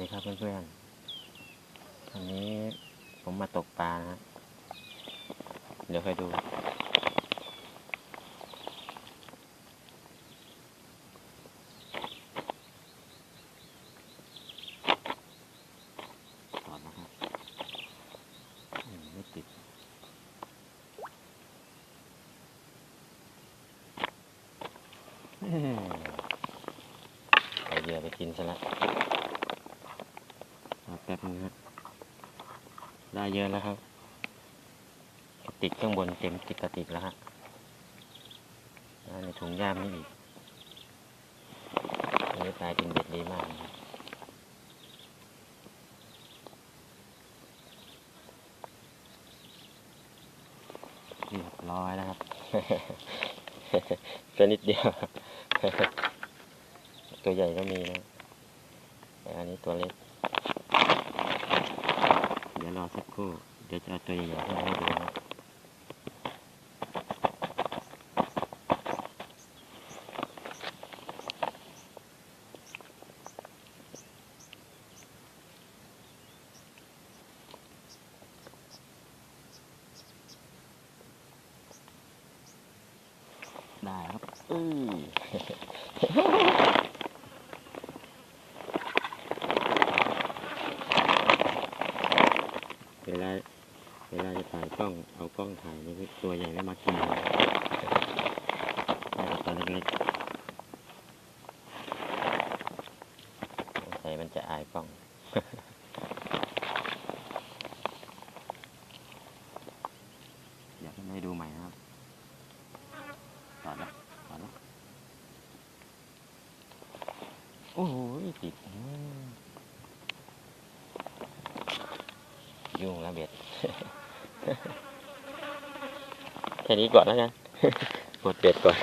ดีครับเพื่อนๆวันนี้ผมมาตกปลานะฮะเดี๋ยวค่อยดูถอนะครับไม่ติด เอาเหยื่อไปกินซะละรอ แป๊บนึงฮะได้เยอะแล้วครับกระติกข้างบนเต็มติดกระติกแล้วฮะในถุงย่ามนี่อีกอันนี้กลายเป็นเบ็ดดีมากนะครับเรียบร้อยแล้วครับตัวนิดเดียว ตัวใหญ่ก็มีนะแต่อันนี้ตัวเล็ก เดี๋ยวรอสั กครู่ เดี๋ยวจะเอาตัวใหญ่ๆให้ดูนะได้ครับ อือ เวลาเวลาจะถ่ายกล้องเอากล้องถ่ายนี่ตัวใหญ่ไม่มากินเลยได้แต่ตัวเล็กๆสงสัยมันจะอายกล้องอยากให้ดูใหม่นะครับต่อแล้วต่อแล้วโอ้โหติดอืม ยุ่งแล้วเบ็ดแค่นี้ก่อนแล้วกันกดเบ็ดก่อน